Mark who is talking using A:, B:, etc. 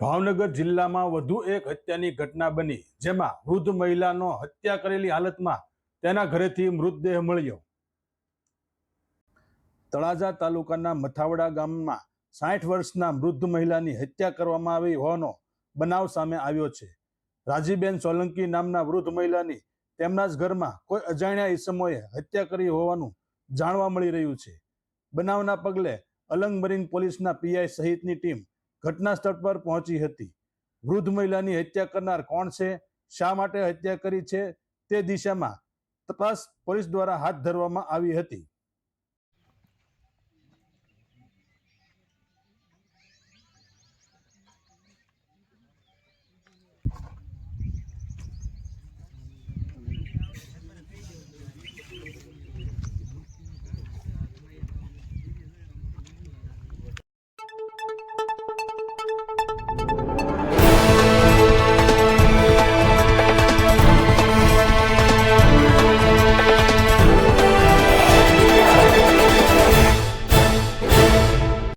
A: ભાવનગર જિલ્લામાં વધુ એક હત્યાની ઘટના બની, જેમાં વૃદ્ધ મહિલાનો હત્યા કરેલી હાલતમાં તેના ઘરેથી મૃતદેહ મળ્યો. તળાજા તાલુકાના મથાવડા ગામમાં સાઠ વર્ષના વૃદ્ધ મહિલાની હત્યા કરવામાં આવી હોવાનો બનાવ સામે આવ્યો છે. રાજીબેન સોલંકી નામના વૃદ્ધ મહિલાની તેમના જ ઘરમાં કોઈ અજાણ્યા ઈસમોએ હત્યા કરી હોવાનું જાણવા મળી રહ્યું છે. બનાવના પગલે અલંગમરીન પોલીસના પીઆઈ સહિતની ટીમ ઘટના સ્થળ પર પહોંચી હતી. વૃદ્ધ મહિલાની હત્યા કરનાર કોણ છે? શા માટે હત્યા કરી છે? તે દિશામાં તપાસ પોલીસ દ્વારા હાથ ધરવામાં આવી હતી.